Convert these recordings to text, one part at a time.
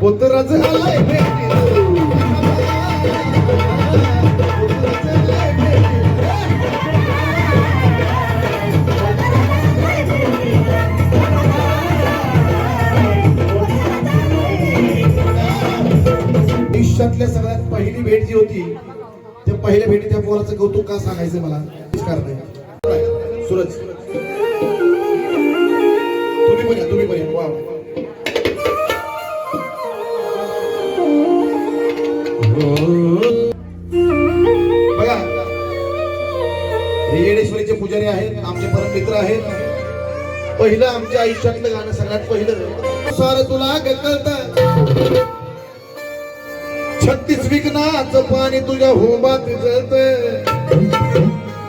पुत्र झालाय आयुष्यातल्या सगळ्यात पहिली भेट जी होती त्या पहिल्या भेटी त्या पोराचं कौतुक का सांगायचं मला? कारण सूरज पुजारी आहेत आमचे परम मित्र आहेत. पहिलं आमच्या आयुष्यातलं गाणं सगळ्यात पहिलं. सार तुला कळत. छत्तीस विकनाच पाणी तुझ्या होमात जळत.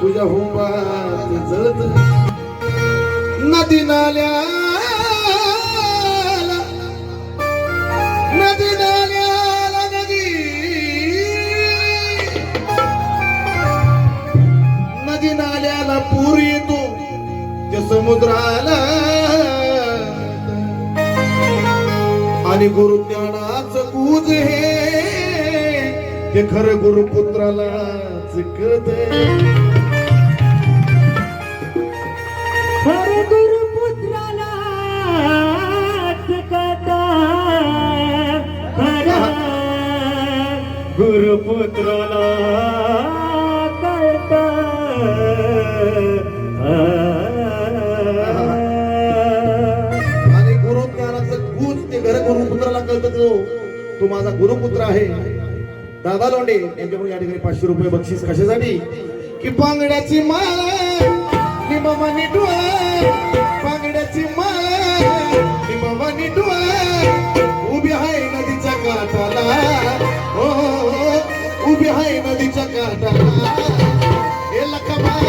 तुझ्या होमात जळत. नदी नाल्या पूर येतो ते समुद्राला. आणि गुरुज्ञानाचं कूज हे ते खरं गुरुपुत्राला कळत गुरुपुत्राला गुरुपुत्राला तो माझा गुरुपुत्र आहे. दादा लोंडे यांच्याकडून या ठिकाणी पाचशे रुपये बक्षीस कशासाठी? की पांगड्याची माळ निममानी डोळा. पांगड्याची माळ निममानी डोळा. उभी आहे नदीच्या काठाला. हो हो, हो, उभी आहे नदीच्या काठाला. हे लखमा.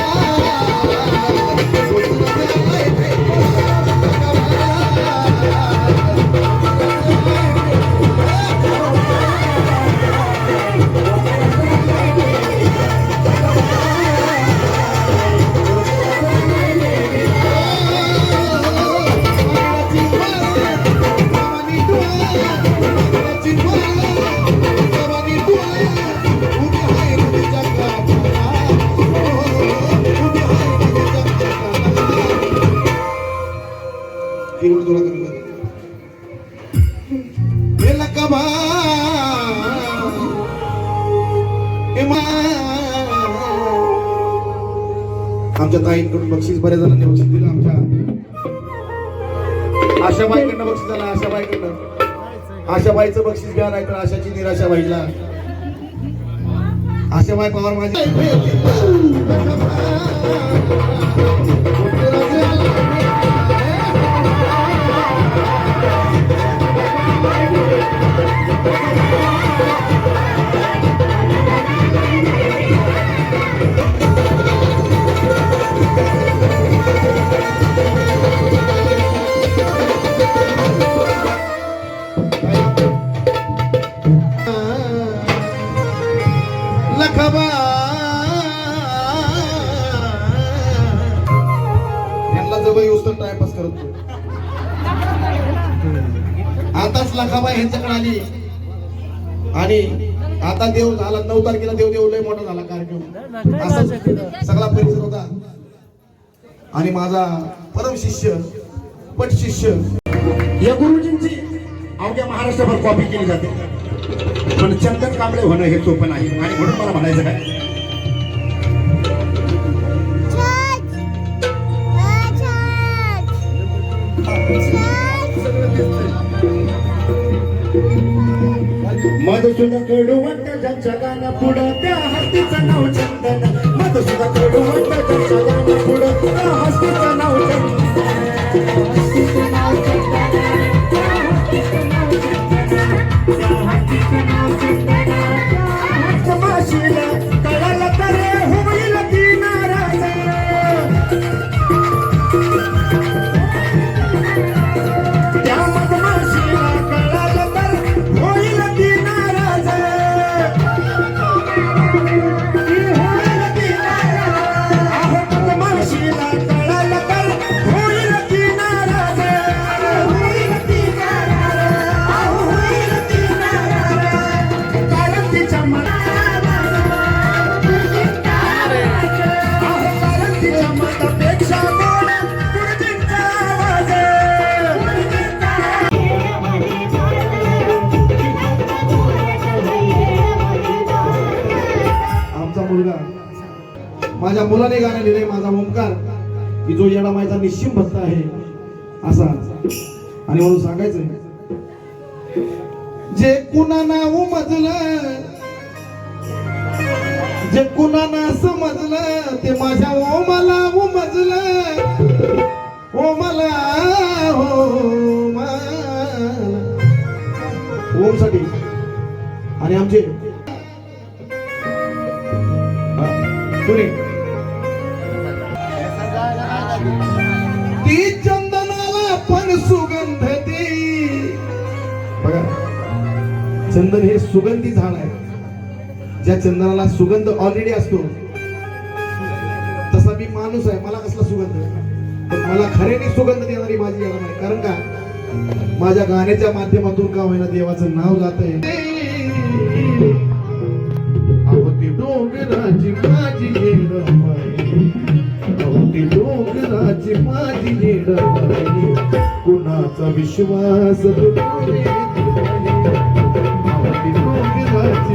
बक्षीस झालं आशाबाईकडनं आशाबाईचं बक्षीस घ्या नाही तर आशाची निराशा व्हायला आशाबाई पवार माझी लखबा. यांना जवळ येऊस तर टाइमपास करत होतो. आताच लखाबा ह्यांच्याकडे आली. आणि आता देव झाला नऊ तारखेला देव देव लय मोठा झाला कार्यक्रम. असाच सगळा परिसर होता. आणि माझा परम शिष्य पट शिष्य. या गुरुजींची अवघ्या महाराष्ट्रभर कॉपी केली जाते. पण चंदन कांबळे होणं हे सोपं नाही. आणि म्हणून मला म्हणायचं काय? मधुसुधा कडुवंत ज्यांच्या गाणं पुढं त्या हस्तीचं नाव चंदन. मधुसुधा कडू म्हणतात मुलाने आहे माझा ओंकार की जो येडा माझा निश्चिम भक्त आहे असा. आणि म्हणून सांगायचं जे कुणा नाव मजलं जे कुणाला समजलं ते माझ्या ओमाला उमजलं. ओमाला हो, ओमसाठी. आणि आमचे ती चंदनाला पण सुगंध दे. बघा चंदन हे सुगंधी झाड आहे. ज्या चंदनाला सुगंध ऑलरेडी असतो तसा मी माणूस आहे मला कसला सुगंध? पण मला खऱ्याने सुगंध देणारी माझी याला नाही. कारण का? माझ्या गाण्याच्या माध्यमातून का होईना देवाचं नाव जात आहे डोंगराची माझी येडमाई डोंगराची माझी येडमाई कुणाचा विश्वास डोंगराची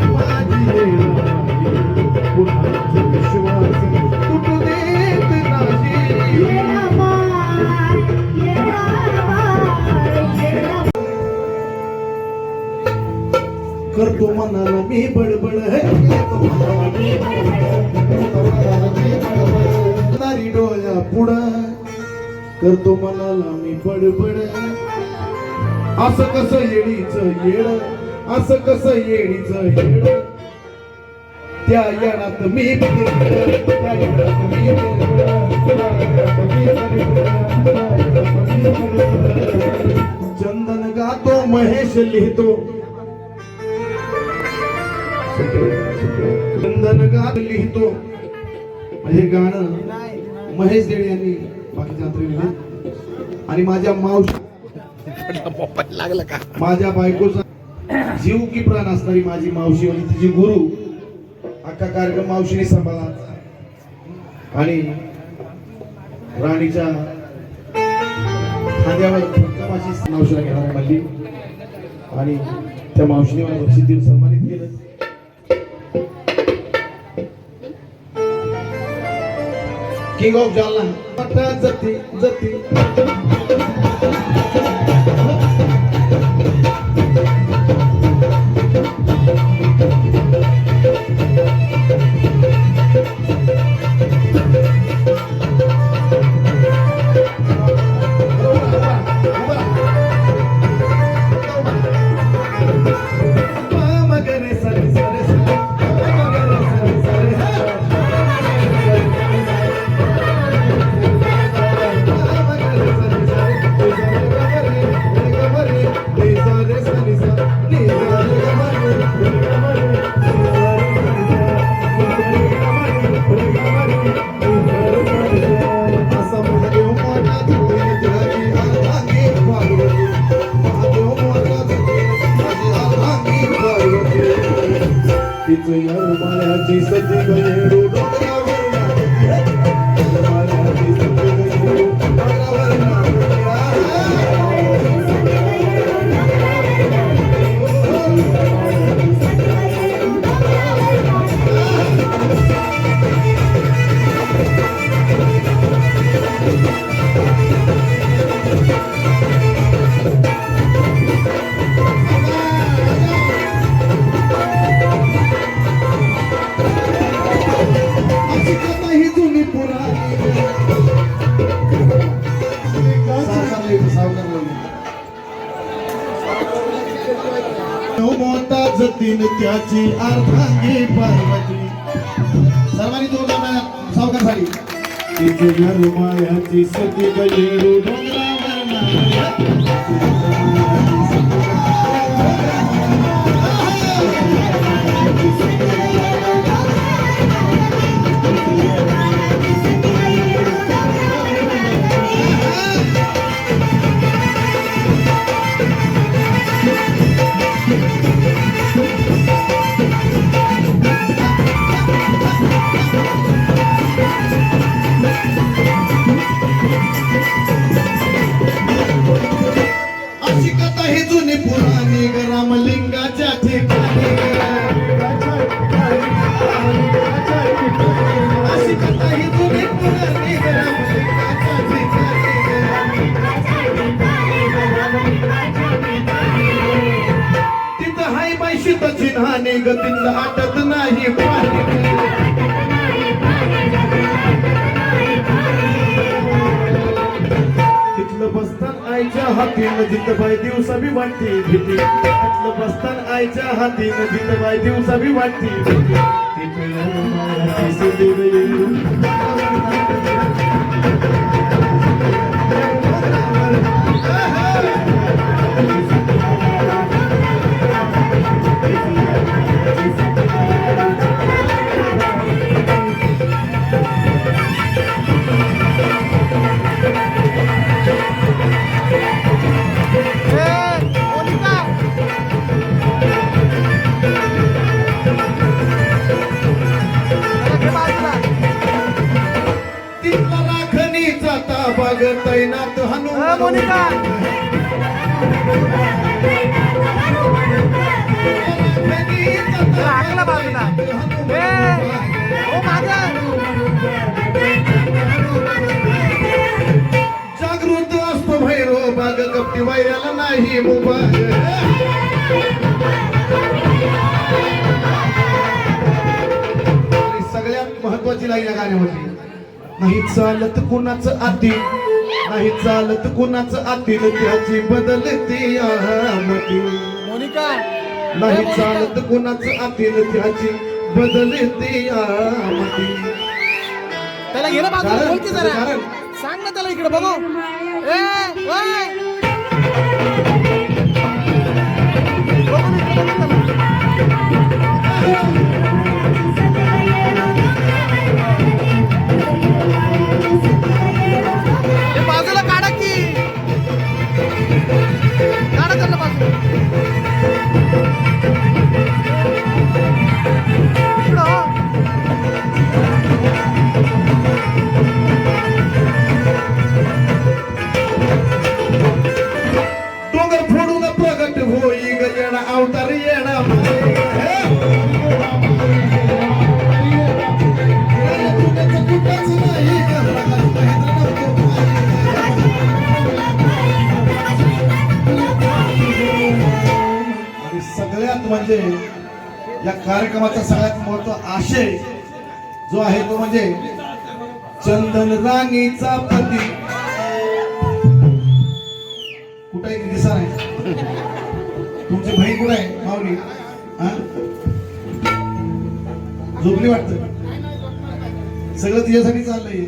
माझी येडमाई कुणाचा विश्वास तुटू देत नाही करतो मनाला मी बडबड. डोळ्या पुढं करतो मनाला मी बडबड. असं कस येडीच येड असं कस येडीच येड त्या येडात मी त्या येडात मी चंदन गातो महेश लिहितो. चंदन गात लिहितो. म्हणजे गाणं महेश देणे यांनी बाकीच्या अंतरी लिहिले. आणि माझ्या मावशी लागला का माझ्या बायकोचा जीव की प्राण असणारी माझी मावशी आणि तिची गुरु अख्खा कार्यक्रम मावशीने सांभाळला. आणि राणीच्या खांद्यावर मावशीला घेणार म्हणली आणि त्या मावशीने मला बक्षीस देऊन सन्मानित किंग ऑफ जालना जती जती सावकारसाठी. तिच्या रुमायाची सती गजेरू डोंगरावर ही जुनी हातीन जित बाय दिवसा बी वाटते भीती. तिथलं बसतान आईच्या हातीन जित बाय दिवसा बी वाटते भीती. राखणीचा ताबा ग तैनात हनुमान जागृत असतो भैरो बाग कपटी वैऱ्याला नाही मुबाग सगळ्यात महत्वाची लाईन गाण्यामध्ये. नाही चालत कुणाचं आती नाही चालत कुणाचं आतील त्याची बदलते मती मोनिका. नाही चालत कुणाचं आतील त्याची बदलते मती त्याला ना बाजूला कारण- बोल की जरा. सांग ना त्याला इकडे बघू. ए ओय. बघू ना इकडे, बघू ना. जो आहे तो म्हणजे चंदन राणीचा पती. कुठे दिसा नाही. तुमची बहीण कुठे आहे? माऊली. हा? झोपली वाटत? सगळं तिच्यासाठी चाललंय.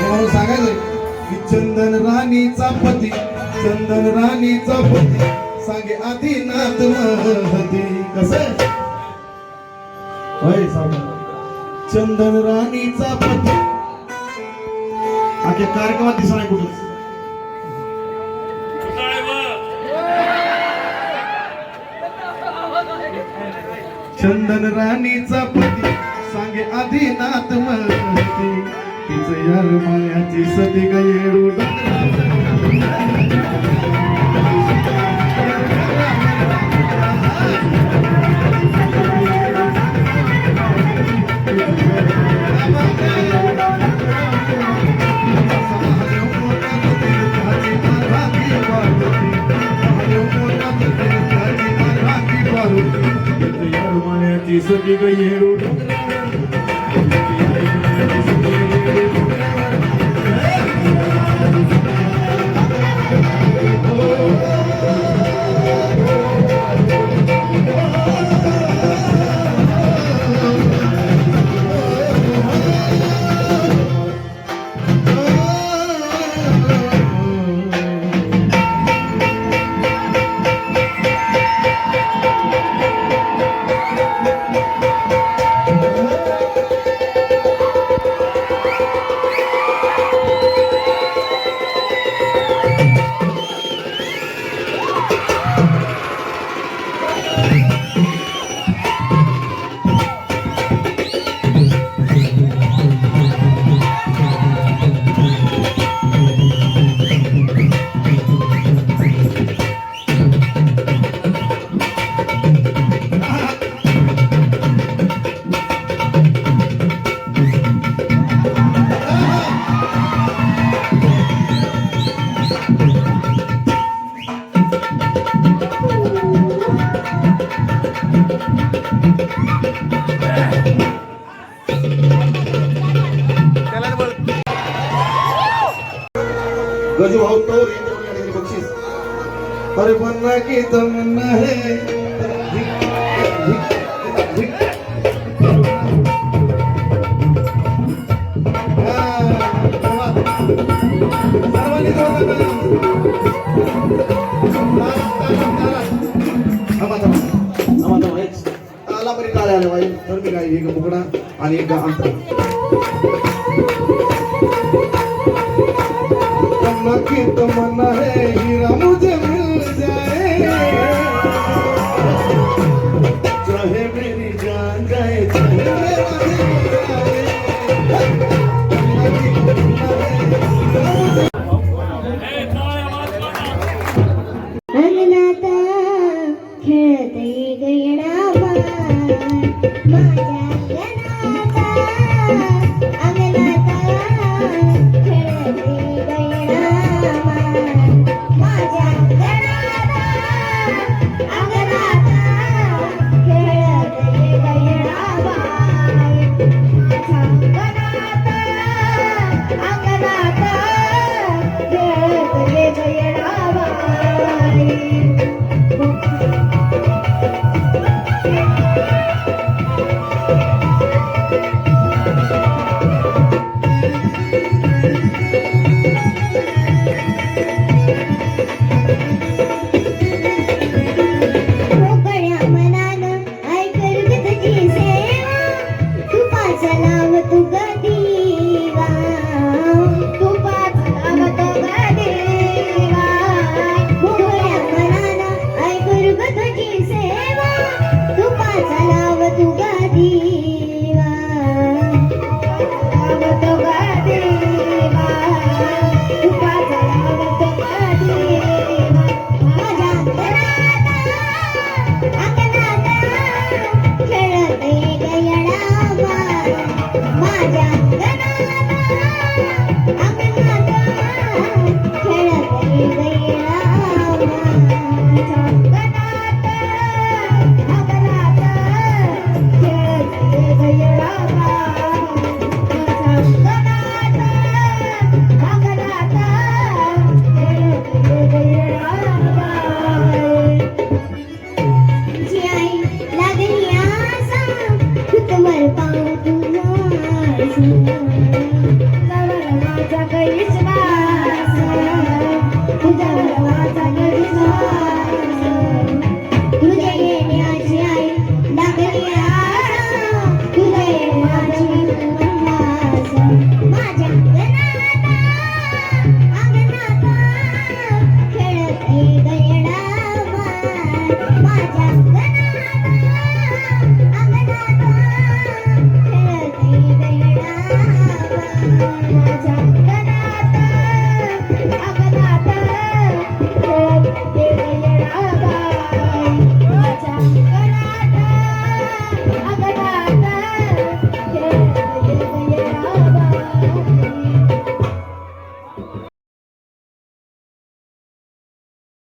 म्हणून सांगायचंय. की चंदन राणीचा पती चंदन राणीचा पती. सांगे आदिनाथ महती. कसं? होय चंदन राणीचा पती. आख्या कार्यक्रमात दिसा नाही कुठंच चंदन राणीचा पती. सांगे आदिनाथ महती. तिचं यार मायाची सती गैरू सती गैरू अरे बनना गजू भाऊ तौर बक्षीस अरे पन्ना की तमन्ना है आला बरी काय आल्या बाई तर मी काय एक मुकडा आणि एक अंतर